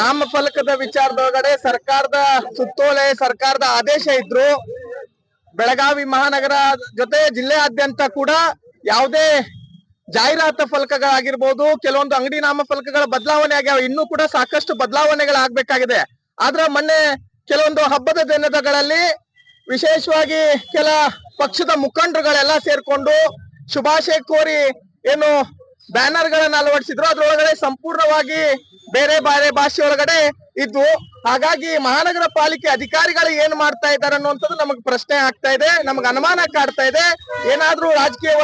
ನಾಮಫಲಕದ ವಿಚಾರದೊಳಗಡೆ ಸರ್ಕಾರದ ಸುತ್ತೋಲೆ, ಸರ್ಕಾರದ ಆದೇಶ ಇದ್ರು ಬೆಳಗಾವಿ ಮಹಾನಗರ ಜೊತೆ ಜಿಲ್ಲೆಯಾದ್ಯಂತ ಕೂಡ ಯಾವುದೇ ಜಾಹೀರಾತು ಫಲಕಗಳಾಗಿರ್ಬೋದು, ಕೆಲವೊಂದು ಅಂಗಡಿ ನಾಮ ಫಲಕಗಳ ಬದಲಾವಣೆ ಆಗ್ಯಾವ, ಇನ್ನೂ ಕೂಡ ಸಾಕಷ್ಟು ಬದಲಾವಣೆಗಳಾಗಬೇಕಾಗಿದೆ. ಆದ್ರೆ ಮೊನ್ನೆ ಕೆಲವೊಂದು ಹಬ್ಬದ ದಿನಗಳಲ್ಲಿ ವಿಶೇಷವಾಗಿ ಕೆಲ ಪಕ್ಷದ ಮುಖಂಡರುಗಳೆಲ್ಲ ಸೇರ್ಕೊಂಡು ಶುಭಾಶಯ ಕೋರಿ ಏನು ಬ್ಯಾನರ್ ಗಳನ್ನ ಅಳವಡಿಸಿದ್ರು. ಅದ್ರೊಳಗಡೆ ಸಂಪೂರ್ಣವಾಗಿ ಬೇರೆ ಬೇರೆ ಭಾಷೆ ಒಳಗಡೆ ಇದ್ವು ಹಾಗಾಗಿ ಮಹಾನಗರ ಪಾಲಿಕೆ ಅಧಿಕಾರಿಗಳು ಏನ್ ಮಾಡ್ತಾ ಇದ್ದಾರೆ ಅನ್ನುವಂಥದ್ದು ನಮಗ್ ಪ್ರಶ್ನೆ ಆಗ್ತಾ ಇದೆ, ನಮಗ್ ಅನುಮಾನ ಕಾಡ್ತಾ ಇದೆ. ಏನಾದ್ರೂ ರಾಜಕೀಯ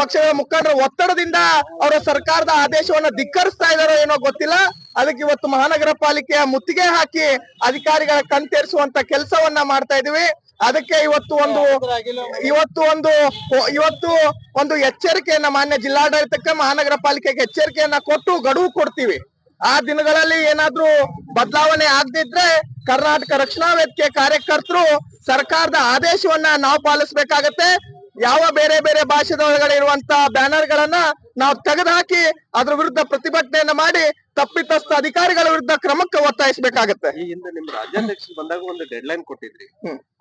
ಪಕ್ಷಗಳ ಮುಖಂಡರ ಒತ್ತಡದಿಂದ ಅವರ ಸರ್ಕಾರದ ಆದೇಶವನ್ನ ಧಿಕ್ಕರಿಸ್ತಾ ಇದಾರೋ ಏನೋ ಗೊತ್ತಿಲ್ಲ. ಅದಕ್ಕೆ ಇವತ್ತು ಮಹಾನಗರ ಪಾಲಿಕೆಯ ಮುತ್ತಿಗೆ ಹಾಕಿ ಅಧಿಕಾರಿಗಳ ಕಣ್ತೇರಿಸುವಂತ ಕೆಲಸವನ್ನ ಮಾಡ್ತಾ ಇದೀವಿ. ಅದಕ್ಕೆ ಇವತ್ತು ಒಂದು ಇವತ್ತು ಒಂದು ಇವತ್ತು ಒಂದು ಎಚ್ಚರಿಕೆಯನ್ನ ಮಾನ್ಯ ಜಿಲ್ಲಾಡಳಿತಕ್ಕೆ ಮಹಾನಗರ ಪಾಲಿಕೆಗೆ ಎಚ್ಚರಿಕೆಯನ್ನ ಕೊಟ್ಟು ಗಡುವು ಕೊಡ್ತೀವಿ. ಆ ದಿನಗಳಲ್ಲಿ ಏನಾದ್ರೂ ಬದಲಾವಣೆ ಆಗದಿದ್ರೆ ಕರ್ನಾಟಕ ರಕ್ಷಣಾ ವೇದಿಕೆ ಕಾರ್ಯಕರ್ತರು ಸರ್ಕಾರದ ಆದೇಶವನ್ನ ನಾವು ಪಾಲಿಸಬೇಕಾಗತ್ತೆ. ಯಾವ ಬೇರೆ ಬೇರೆ ಭಾಷೆದೊಳಗಡೆ ಇರುವಂತ ಬ್ಯಾನರ್ ಗಳನ್ನ ನಾವು ತೆಗೆದುಹಾಕಿ ಅದ್ರ ವಿರುದ್ಧ ಪ್ರತಿಭಟನೆಯನ್ನ ಮಾಡಿ ತಪ್ಪಿತಸ್ಥ ಅಧಿಕಾರಿಗಳ ವಿರುದ್ಧ ಕ್ರಮಕ್ಕೆ ಒತ್ತಾಯಿಸಬೇಕಾಗತ್ತೆ. ಈ ಹಿಂದೆ ನಿಮ್ ರಾಜ್ಯಾಧ್ಯಕ್ಷ ಬಂದಾಗ ಒಂದು ಡೆಡ್ ಲೈನ್ ಕೊಟ್ಟಿದ್ರಿ.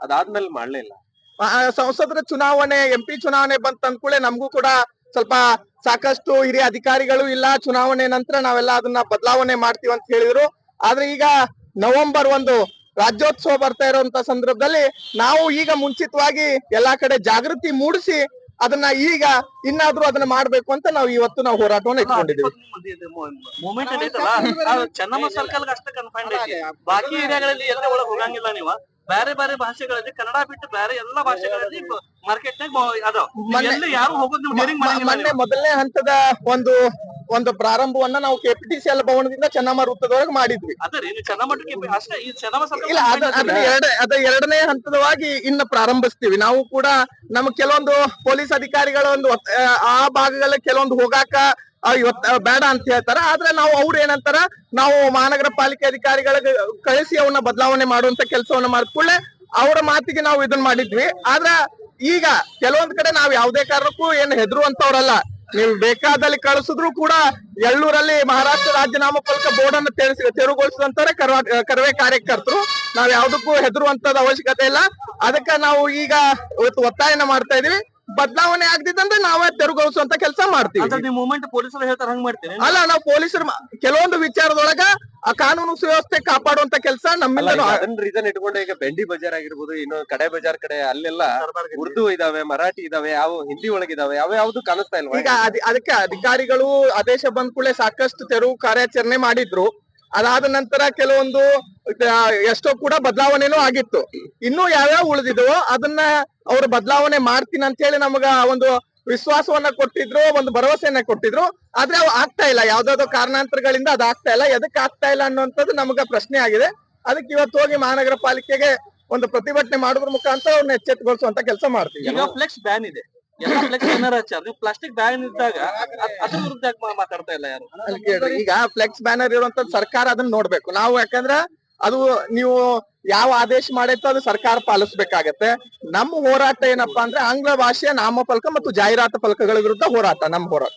ಅದಾದ್ಮೇಲೆ ಮಾಡ್ಲಿಲ್ಲ. ಸಂಸದರ ಚುನಾವಣೆ ಎಂಪಿ ಚುನಾವಣೆ ಬಂತ ಅಂದ್ಕೂಳೆ ನಮಗೂ ಕೂಡ ಸ್ವಲ್ಪ ಸಾಕಷ್ಟು ಹಿರಿಯ ಅಧಿಕಾರಿಗಳು ಇಲ್ಲ ಚುನಾವಣೆ ನಂತರ ನಾವೆಲ್ಲ ಅದನ್ನ ಬದಲಾವಣೆ ಮಾಡ್ತೀವಿ ಅಂತ ಹೇಳಿದ್ರು. ಆದ್ರೆ ಈಗ ನವೆಂಬರ್ ಒಂದು ರಾಜ್ಯೋತ್ಸವ ಬರ್ತಾ ಇರುವಂತ ಸಂದರ್ಭದಲ್ಲಿ ನಾವು ಈಗ ಮುಂಚಿತವಾಗಿ ಎಲ್ಲಾ ಕಡೆ ಜಾಗೃತಿ ಮೂಡಿಸಿ ಅದನ್ನ ಈಗ ಇನ್ನಾದ್ರೂ ಅದನ್ನ ಮಾಡ್ಬೇಕು ಅಂತ ನಾವು ಇವತ್ತು ನಾವು ಹೋರಾಟವನ್ನು ಇಟ್ಕೊಂಡಿದ್ದೀವಿ. ಬಾಕಿ ಏರಿಯಾಗಳಲ್ಲಿ ಎಲ್ಲ ಒಳಗೆ ಹೋಗಂಗಿಲ್ಲ ನೀವು. ಬೇರೆ ಬೇರೆ ಭಾಷೆಗಳಲ್ಲಿ ಕನ್ನಡ ಬಿಟ್ಟು ಬೇರೆ ಎಲ್ಲಾ ಭಾಷೆಗಳಲ್ಲಿ ಮಾರ್ಕೆಟ್ ನಾಗ ಯಾರು ಹೋಗೋದು ಮೊನ್ನೆ ಮೊದಲನೇ ಹಂತದ ಒಂದು ಒಂದು ಪ್ರಾರಂಭವನ್ನ ನಾವು ಕೆಪಿಟಿಸಿಎಲ್ ಭವನದಿಂದ ಚೆನ್ನಮ್ಮ ವೃತ್ತದವರೆಗೆ ಮಾಡಿದ್ವಿ. ಅದ ಎರಡನೇ ಹಂತದವಾಗಿ ಇನ್ನ ಪ್ರಾರಂಭಿಸ್ತೀವಿ. ನಾವು ಕೂಡ ನಮ್ ಕೆಲವೊಂದು ಪೊಲೀಸ್ ಅಧಿಕಾರಿಗಳ ಒಂದು ಆ ಭಾಗಗಳ ಕೆಲವೊಂದು ಹೋಗಾಕ ಆ, ಇವತ್ ಬೇಡ ಅಂತ ಹೇಳ್ತಾರ. ಆದ್ರೆ ನಾವು ಅವ್ರ ಏನಂತಾರ ನಾವು ಮಹಾನಗರ ಪಾಲಿಕೆ ಅಧಿಕಾರಿಗಳ ಕಳಿಸಿ ಅವನ್ನ ಬದಲಾವಣೆ ಮಾಡುವಂತ ಕೆಲಸವನ್ನ ಮಾಡ್ಕೊಳ್ಳೆ ಅವರ ಮಾತಿಗೆ ನಾವು ಇದನ್ನ ಮಾಡಿದ್ವಿ. ಆದ್ರ ಈಗ ಕೆಲವೊಂದ್ ಕಡೆ ನಾವ್ ಯಾವ್ದೇ ಕಾರಣಕ್ಕೂ ಏನ್ ಹೆದರುವಂತವ್ರಲ್ಲ. ನೀವು ಬೇಕಾದಲ್ಲಿ ಕಳಿಸಿದ್ರು ಕೂಡ ಎಳ್ಳೂರಲ್ಲಿ ಮಹಾರಾಷ್ಟ್ರ ರಾಜ್ಯ ನಾಮಫಲಕ ಬೋರ್ಡ್ ಅನ್ನು ತೆರೆಸಿ ತೆರವುಗೊಳಿಸಿದಂತಾರೆ ಕರ್ವಾ ಕರವೇ ಕಾರ್ಯಕರ್ತರು. ನಾವ್ ಯಾವ್ದಕ್ಕೂ ಹೆದರುವಂತದ ಅವಶ್ಯಕತೆ ಇಲ್ಲ. ಅದಕ್ಕೆ ನಾವು ಈಗ ಇವತ್ತು ಒತ್ತಾಯನ ಮಾಡ್ತಾ ಇದೀವಿ. ಬದಲಾವಣೆ ಆಗದಿದ್ದಂದ್ರೆ ನಾವೇ ತೆರವುಗೊಳಿಸುವಂತ ಕೆಲಸ ಮಾಡ್ತೀವಿ. ಅಂದ್ರೆ ನೀವು ಮೂಮೆಂಟ್ ಪೊಲೀಸರು ಹೇಳ್ತಾರ ಹಂಗ್ ಮಾಡ್ತೀನಿ. ಅಲ್ಲ ನಾವು ಪೊಲೀಸರು ಕೆಲವೊಂದು ವಿಚಾರದೊಳಗ ಆ ಕಾನೂನು ಸುವ್ಯವಸ್ಥೆ ಕಾಪಾಡುವಂತ ಕೆಲಸ ನಮ್ಮಿಂದ ರೀಸನ್ ಇಟ್ಕೊಂಡು ಈಗ ಬೆಂಡಿ ಬಜಾರ್ ಆಗಿರ್ಬೋದು ಇನ್ನು ಕಡೆ ಬಜಾರ್ ಕಡೆ ಅಲ್ಲೆಲ್ಲ ಉರ್ದು ಇದಾವೆ ಮರಾಠಿ ಇದಾವೆ ಯಾವ ಹಿಂದಿ ಒಳಗಿದಾವೆ ಯಾವ ಯಾವ್ದು ಕಾಣಿಸ್ತಾ ಇಲ್ವಾ? ಈಗ ಅದಿ- ಅದಕ್ಕೆ ಅಧಿಕಾರಿಗಳು ಆದೇಶ ಬಂದ ಕೂಡಲೇ ಸಾಕಷ್ಟು ತೆರವು ಕಾರ್ಯಾಚರಣೆ ಮಾಡಿದ್ರು. ಅದಾದ ನಂತರ ಕೆಲವೊಂದು ಎಷ್ಟೋ ಕೂಡ ಬದಲಾವಣೆನೂ ಆಗಿತ್ತು. ಇನ್ನೂ ಯಾವ್ಯಾವ ಉಳಿದಿದ್ವೋ ಅದನ್ನ ಅವ್ರು ಬದಲಾವಣೆ ಮಾಡ್ತೀನಿ ಅಂತ ಹೇಳಿ ನಮಗ ಒಂದು ವಿಶ್ವಾಸವನ್ನ ಕೊಟ್ಟಿದ್ರು ಒಂದು ಭರವಸೆಯನ್ನ ಕೊಟ್ಟಿದ್ರು. ಆದ್ರೆ ಅವು ಆಗ್ತಾ ಇಲ್ಲ. ಯಾವ್ದಾವ್ದೋ ಕಾರಣಾಂತರಗಳಿಂದ ಅದ್ ಆಗ್ತಾ ಇಲ್ಲ. ಎದಕ್ಕೆ ಆಗ್ತಾ ಇಲ್ಲ ಅನ್ನುವಂಥದ್ದು ನಮಗ ಪ್ರಶ್ನೆ ಆಗಿದೆ. ಅದಕ್ಕೆ ಇವತ್ತು ಹೋಗಿ ಮಹಾನಗರ ಪಾಲಿಕೆಗೆ ಒಂದು ಪ್ರತಿಭಟನೆ ಮಾಡೋದ್ರ ಮುಖಾಂತರ ಅವ್ರನ್ನ ಎಚ್ಚೆತ್ತುಗೊಳಿಸುವಂತ ಕೆಲಸ ಮಾಡ್ತೀವಿ. ಈಗ ಫ್ಲೆಕ್ಸ್ ಬ್ಯಾನ್ ಇದೆ. ಪ್ಲಾಸ್ಟಿಕ್ ಬ್ಯಾನ್ ಇದ್ದಾಗ ಅದ್- ಅದ್ರ ವಿರುದ್ಧ ಮಾತಾಡ್ತಾ ಇಲ್ಲ ಯಾರು? ಈಗ ಫ್ಲೆಕ್ಸ್ ಬ್ಯಾನರ್ ಇರುವಂತ ಸರ್ಕಾರ ಅದನ್ನ ನೋಡ್ಬೇಕು. ನಾವು ಯಾಕಂದ್ರ ಅದು ನೀವು ಯಾವ ಆದೇಶ ಮಾಡೈತೋ ಅದು ಸರ್ಕಾರ ಪಾಲಿಸ್ಬೇಕಾಗತ್ತೆ. ನಮ್ಮ ಹೋರಾಟ ಏನಪ್ಪಾ ಅಂದ್ರೆ ಆಂಗ್ಲ ಭಾಷೆಯ ನಾಮಫಲಕ ಮತ್ತು ಜಾಹೀರಾತು ಫಲಕಗಳ ವಿರುದ್ಧ ಹೋರಾಟ ನಮ್ಮ ಹೋರಾಟ.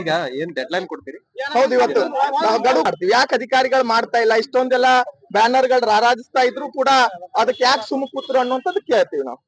ಈಗ ಏನ್ ಡೆಡ್ ಲೈನ್ ಕೊಡ್ತೀರಿ? ಹೌದು ಇವತ್ತು ನಾವು ಗಡುವು ಮಾಡ್ತೀವಿ. ಯಾಕೆ ಅಧಿಕಾರಿಗಳು ಮಾಡ್ತಾ ಇಲ್ಲ? ಇಷ್ಟೊಂದೆಲ್ಲ ಬ್ಯಾನರ್ಗಳು ರಾರಾಜಿಸ್ತಾ ಇದ್ರು ಕೂಡ ಅದಕ್ಕೆ ಯಾಕೆ ಸುಮ್ಮ ಕೂತ್ರು ಅನ್ನುವಂಥದ್ದು ಕೇಳ್ತೀವಿ ನಾವು.